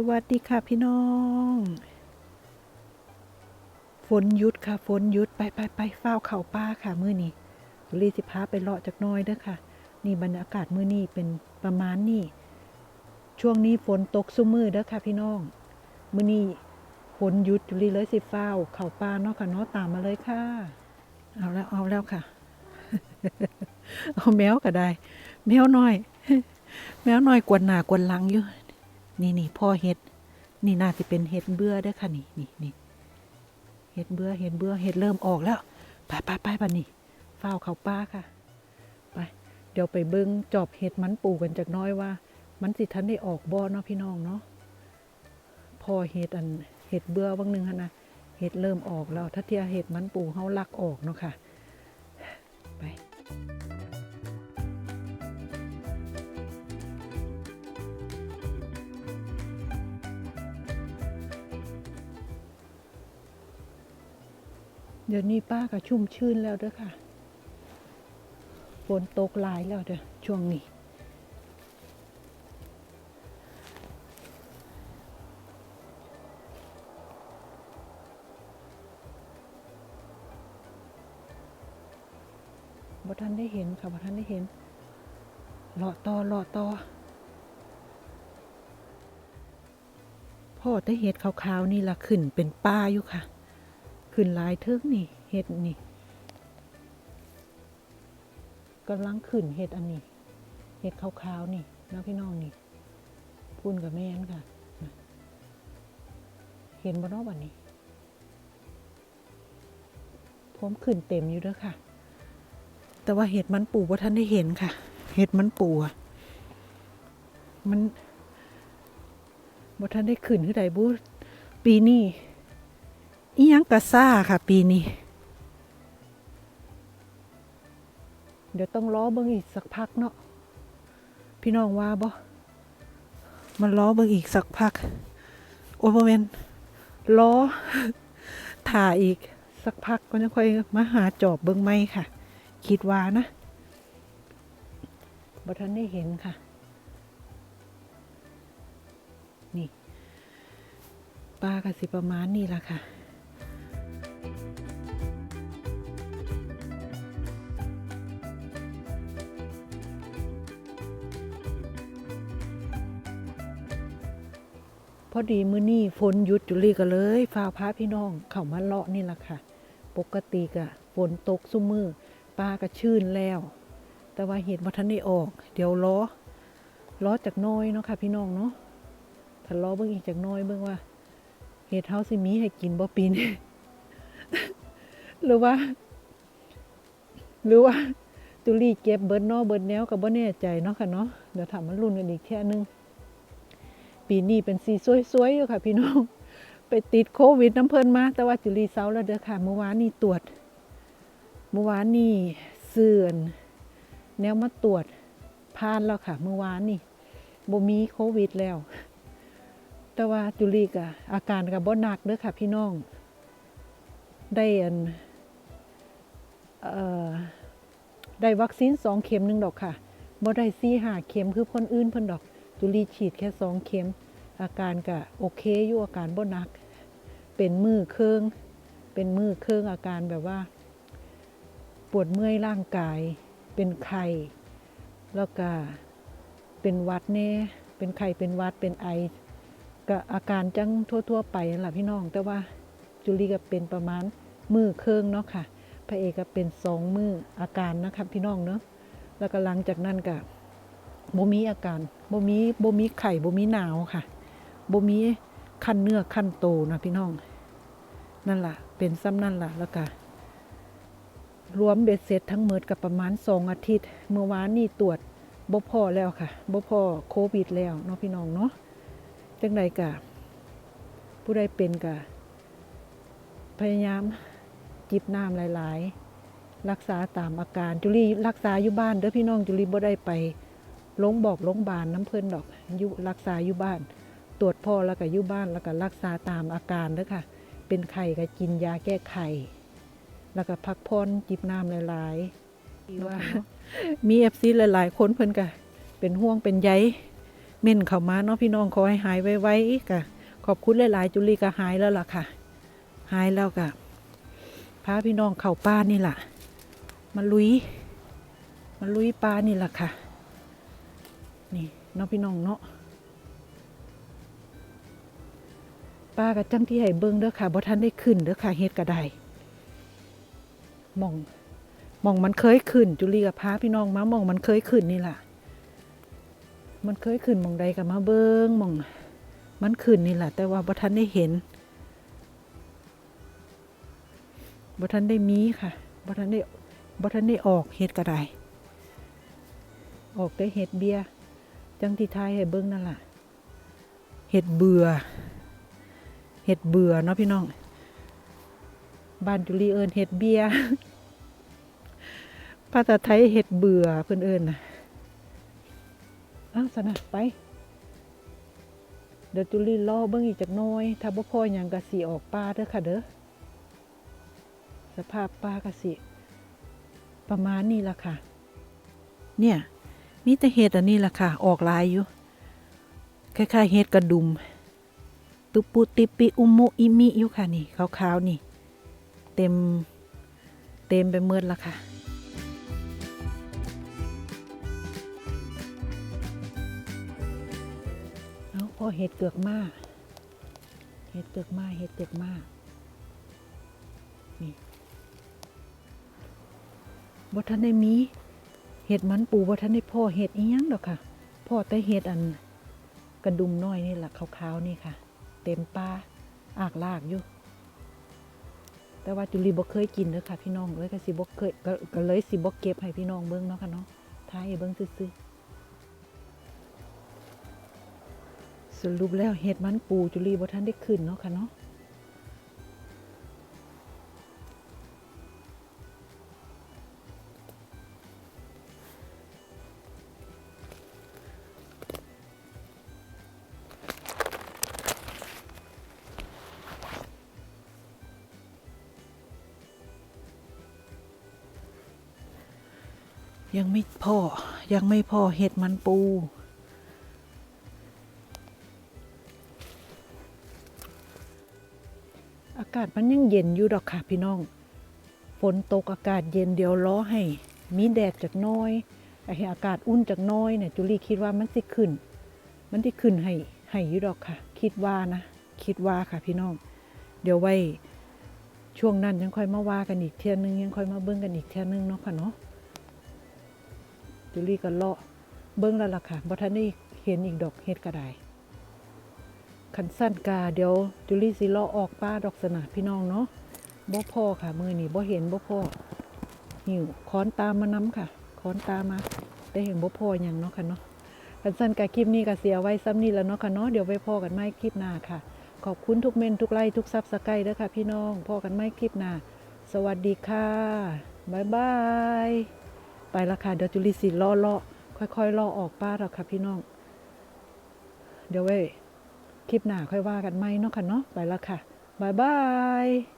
สวัสดีค่ะพี่น้อง ฝนหยุดค่ะ ฝนหยุดไปไปไปเฝ้าเข่าป้าค่ะมื้อนี้ตุลีสิพาไปเลาะจากน้อยเด้อค่ะ นี่บรรยากาศมื้อนี้เป็นประมาณนี้ ช่วงนี้ฝนตกซุมือเด้อค่ะพี่น้อง มื้อนี้ฝนหยุดจุลีเลยสิเฝ้าเข่าป้าเนาะค่ะเนาะตามมาเลยค่ะ เอาแล้วเอาแล้วค่ะ เอาแมวก็ได้ แมวน้อย แมวน้อยกวนหน้ากวนหลังอยู่ นี่นี่พ่อเห็ด นี่น่าจะเป็นเห็ดเบื่อเด้ค่ะนี่นี่นี่เห็ดเบื่อเห็ดเบื่อเห็ดเริ่มออกแล้วไปไปไปบันนี่เฝ้าวเขาป้าค่ะ ไป เดี๋ยวไปเบิ้งจอบเห็ดมันปูกันจากน้อยว่า มันสิทันได้ออกบ่อเนาะพี่น้องเนาะพอเห็ดอันเห็ดเบื่อบางหนึ่งนะเห็ดเริ่มออกแล้วถ้าเทียเห็ดมันปูเฮาลักออกเนาะค่ะ ไป เดี๋ยวนี้ป้าก็ชุ่มชื่นแล้วเด้อค่ะ ฝนตกหลายแล้วเด้อช่วงนี้ บ่ท่านได้เห็นค่ะบ่ท่านได้เห็นเลาะต่อเลาะต่อพ่อแต่เห็ดขาวๆนี่ละขึ้นเป็นป้าอยู่ค่ะ ขึ้นหลายเทิงนี่เห็ดนี่กำลังขึ้นเห็ดอันนี้เห็ดขาวๆนี่นะพี่น้องนี่พุ่นกับแม่นค่ะ เห็นบ่เนอกวันนี้ ผมขึ้นเต็มอยู่เด้อค่ะ แต่ว่าเห็ดมันปูว่าท่านได้เห็นค่ะ เห็ดมันปูอะมันว่าท่านได้ขึ้นคือใดบูปีนี้ อียังกะซ่าค่ะ ปีนี้ เดี๋ยวต้องล้อเบิ่งอีกสักพักเนาะพี่น้องว่าบ่มันล้อเบิ่งอีกสักพัก โอ้โมเมนล้อถ่าอีกสักพักก็จะค่อยมาหาจอบเบิ่งไม่ค่ะ คิดว่านะบ่ทันได้เห็นค่ะ นี่ปลากระสิประมาณนี้ละค่ะ อดีมื้อนี้ฝนหยุดจุลีก็เลยฟ้าพาพี่น้องเข้ามาเลาะนี่ละค่ะ ปกติกะฝนตกซุ่มมือปลาก็ชื่นแล้ว แต่ว่าเห็ดบ่ทันได้ออก เดี๋ยวล้อล้อจากน้อยเนาะค่ะ พี่น้องเนาะถ้าล้อเบิ่งอีกจากน้อยเบิ่งว่าเห็ดเฮาสิมีให้กินบ่ปีนี้หรือว่า หรือว่าตุลี่เก็บเบิดเนาะเบิดแนวก็บ่แน่ใจเนาะค่ะเนาะเดี๋ยวถามมันรุ่นกันอีกแค่นึง ปีนี้เป็นสีสวยๆอยู่ค่ะพี่น้อง ไปติดโควิดน้ำเพลินมา แต่ว่าจุลีเซาแล้วเด้อค่ะ เมื่อวานนี่ตรวจ เมื่อวานนี่เสื่อนแนวมาตรวจผ่านแล้วค่ะ เมื่อวานนี่บ่มีโควิดแล้ว แต่ว่าจุลีกะอาการกับบ่หนักเด้อค่ะ พี่น้อง ได้อันเอ่อได้วัคซีนสองเข็มหนึ่งดอกค่ะบ่ได้ซี่หาเข็มคือคนอื่นเพิ่นดอก จุลีฉีดแค่สองเข็ม อาการก็โอเคอยู่อาการบ่นัก เป็นมือเครื่องเป็นมือเครื่องอาการแบบว่า ปวดเมื่อยร่างกาย เป็นไข้แล้วก็เป็นวัดแน่เป็นไข้เป็นวัดเป็นไอก็อาการจังทั่ว ๆ ไปนั่นแหละพี่น้อง แต่ว่าจุลีก็เป็นประมาณมือเครื่องเนาะค่ะพระเอกก็เป็นสองมืออาการนะครับพี่น้องเนาะแล้วก็หลังจากนั้นก็ บ่มีอาการบ่มีบ่มีไข้บ่มีหนาวค่ะบ่มีคันเนื้อคันโตนะพี่น้อง นั่นล่ะ เป็นซ้ำนั่นล่ะแล้วก็รวมเบ็ดเสร็จทั้งหมดกับประมาณสองอาทิตย์ เมื่อวานนี่ตรวจบ่พอแล้วค่ะบ่พอโควิดแล้วเนาะพี่น้องเนาะจังใดกะผู้ใดเป็นกะพยายามจิบน้ำหลาย ๆ รักษาตามอาการจุลีรักษาอยู่บ้านเด้อพี่น้องจุลีบ่ได้ไป ลงบอกลงบาลน้ำเพิ่นดอกอยู่รักษาอยู่บ้าน ตรวจพ่อแล้วก็อยู่บ้านแล้วก็รักษาตามอาการเด้อค่ะ เป็นไข้ก็กินยาแก้ไข่แล้วก็พักผ่อนจิบน้ำหลายๆว่า มีเอฟซีหลายๆ คนเพิ่นก็เป็นห่วงเป็นใยเม่นเข้ามาเนาะพี่น้องขอให้หายไวๆกะขอบคุณหลายๆ จุลีก็หายแล้วล่ะค่ะ หายแล้วกะพาพี่น้องเข้าป้านี่ล่ะ มาลุย มาลุยปลานี่ล่ะค่ะ เน้องพี่น้องเนาะปลากับจังที่ให้เบิ่งเด้อค่ะบ่ทันได้ขึ้นเด้อค่ะเฮ็ดก็ได้มองมองมันเคยขึ้น จุลีกับพาพี่น้องมามองมันเคยขึ้นนี่ล่ะ มันเคยขึ้นมองใดก็มาเบิ่งมอง มันขึ้นนี่แหละแต่ว่าบ่ทันได้เห็นบ่ทันได้มีค่ะบ่ทันได้บ่ทันได้ออกเฮ็ดก็ได้ออกได้เห็ดเบียร์ จังที่ทายให้เบิ่งนั่นล่ะ เห็ดเบื่อ เห็ดเบื่อเนาะพี่น้อง บ้านจุลีเอิญเห็ดเบียภาษาไทยเห็ดเบื่อเพิ่อนเอิญนะอ้าวสนะไป เดี๋ยวจุลีรอเบิ่งอีกจักน้อย ถ้าบ่พอยังก็สิออกป่าเด้อค่ะเด้อ สภาพป่าก็สิประมาณนี้ละค่ะ เนี่ย มีแต่เห็ดอันนี้ล่ะค่ะ ออกลายอยู่ คล้ายๆเห็ดกระดุม ตุปุติปิอุโมอิมิอยู่ค่ะนี่ขาวๆนี่ เต็ม เต็มไปเมืดละค่ะเอาพอเห็ดเกือกมาเห็ดเกือกมาเห็ดเกือกมานี่บ่ทันได้มี เห็ดมันปูบ่ทันได้พ่อเห็ดอีหยังดอกค่ะ พ่อแต่เห็ดอันกระดุมน้อยนี่แหละขาวๆนี่ค่ะ เต็มป่าอากลากอยู่ แต่ว่าจุลีบ่เคยกินเด้อค่ะ พี่น้องเลยก็สิบ่เคยก็ก็เลยสิบ่เก็บให้พี่น้องเบิ่งเนาะค่ะเนาะท้ายเบิ่งซื่อๆสรุปแล้วเห็ดมันปูจุลีบ่ทันได้ขึ้นเนาะค่ะเนาะ ยังไม่พอ ยังไม่พอเห็ดมันปู อากาศมันยังเย็นอยู่ดอกค่ะพี่น้อง ฝนตกอากาศเย็นเดี๋ยวล้อให้ มีแดดจากน้อยให้อากาศอุ่นจากน้อยเนี่ยจุลีคิดว่ามันสิขึ้น มันที่ขึ้นให้ให้อยู่ดอกค่ะ คิดว่านะ คิดว่าค่ะพี่น้อง เดี๋ยวไว้ช่วงนั้นยังค่อยมาว่ากันอีกเที่ยนึงยังค่อยมาเบิ้งกันอีกเที่ยนึงเนาะค่ะเนาะ จุลี่ก็เลาะเบิ้งแล้วล่ะค่ะบ่ทันได้เห็นอีกดอกเฮ็ดก็ได้คันสั้นกาเดี๋ยวจุลี่สิเลาะออกป้าดอกสนะพี่น้องเนาะบ่พอค่ะมือนี่บ่เห็นบ่พอหิวค้อนตามมาน้ำค่ะค้อนตามมาได้เห็นบ่พอหยังเนาะค่ะเนาะคันสั้นกาคลิปนี้ก็เสียไว้ซ้ำนี้แล้วเนาะค่ะเนาะเดี๋ยวไว้พอกันใหม่คลิปหน้าค่ะ ขอบคุณทุกเมนทุกไลค์ทุกซับสไครต์เด้อค่ะ พี่น้องพอกันใหม่คลิปหน้าสวัสดีค่ะบ๊ายบาย ไปละค่ะ เดี๋ยวจุลิสีล่อล่อค่อยๆล่อออกป้าแล้วค่ะพี่น้อง เดี๋ยวไว้คลิปหน้าค่อยว่ากันไหมเนาะค่ะเนาะไปละค่ะบายบาย